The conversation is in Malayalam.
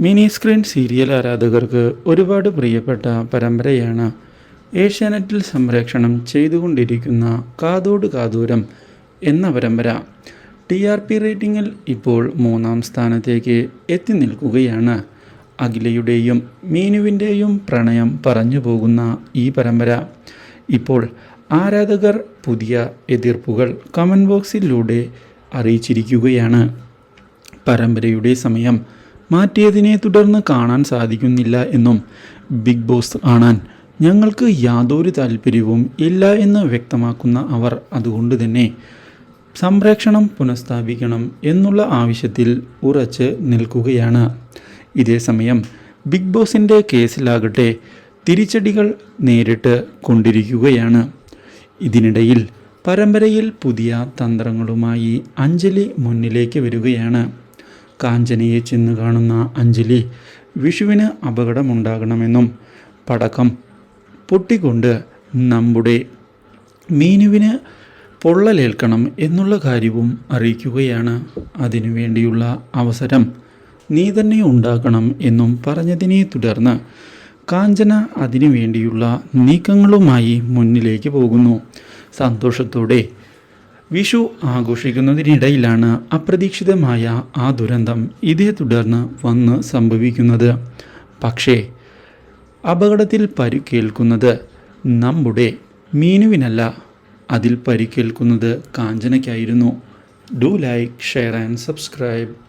മിനി സ്ക്രീൻ സീരിയൽ ആരാധകർക്ക് ഒരുപാട് പ്രിയപ്പെട്ട പരമ്പരയാണ്. ഏഷ്യാനെറ്റിൽ സംപ്രേക്ഷണം ചെയ്തുകൊണ്ടിരിക്കുന്ന കാതോട് കാതൂരം എന്ന പരമ്പര ടി ആർ പി റേറ്റിംഗിൽ ഇപ്പോൾ മൂന്നാം സ്ഥാനത്തേക്ക് എത്തി നിൽക്കുകയാണ്. അഖിലയുടെയും മീനുവിന്റെയും പ്രണയം പറഞ്ഞു പോകുന്ന ഈ പരമ്പര. ഇപ്പോൾ ആരാധകർ പുതിയ എതിർപ്പുകൾ കമന്റ് ബോക്സിലൂടെ അറിയിച്ചിരിക്കുകയാണ്. പരമ്പരയുടെ സമയം മാറ്റിയതിനെ തുടർന്ന് കാണാൻ സാധിക്കുന്നില്ല എന്നും ബിഗ് ബോസ് കാണാൻ ഞങ്ങൾക്ക് യാതൊരു താല്പര്യവും ഇല്ല എന്ന് വ്യക്തമാക്കുന്ന അവർ അതുകൊണ്ട് തന്നെ സംപ്രേക്ഷണം പുനഃസ്ഥാപിക്കണം എന്നുള്ള ആവശ്യത്തിൽ ഉറച്ച് നിൽക്കുകയാണ്. ഇതേസമയം ബിഗ് ബോസിന്റെ കേസിലാകട്ടെ തിരിച്ചടികൾ നേരിട്ട് കൊണ്ടിരിക്കുകയാണ്. ഇതിനിടയിൽ പരമ്പരയിൽ പുതിയ തന്ത്രങ്ങളുമായി അഞ്ജലി മുന്നിലേക്ക് വരികയാണ്. കാഞ്ചനയെ ചെന്ന് കാണുന്ന അഞ്ജലി വിഷുവിന് അപകടമുണ്ടാകണമെന്നും പടക്കം പൊട്ടിക്കൊണ്ട് നമ്മുടെ മീനുവിന് പൊള്ളലേൽക്കണം എന്നുള്ള കാര്യവും അറിയിക്കുകയാണ്. അതിനുവേണ്ടിയുള്ള അവസരം നീ തന്നെ ഉണ്ടാക്കണം എന്നും പറഞ്ഞതിനെ തുടർന്ന് കാഞ്ചന അതിനു വേണ്ടിയുള്ള നീക്കങ്ങളുമായി മുന്നിലേക്ക് പോകുന്നു. സന്തോഷത്തോടെ വിഷു ആഘോഷിക്കുന്നതിനിടയിലാണ് അപ്രതീക്ഷിതമായ ആ ദുരന്തം ഇതേ തുടർന്ന് വന്ന് സംഭവിക്കുന്നത്. പക്ഷേ അപകടത്തിൽ പരിക്കേൽക്കുന്നത് നമ്മുടെ മീനുവിനല്ല. അതിൽ പരിക്കേൽക്കുന്നത് കാഞ്ചനയ്ക്കായിരുന്നു. Do like share and subscribe.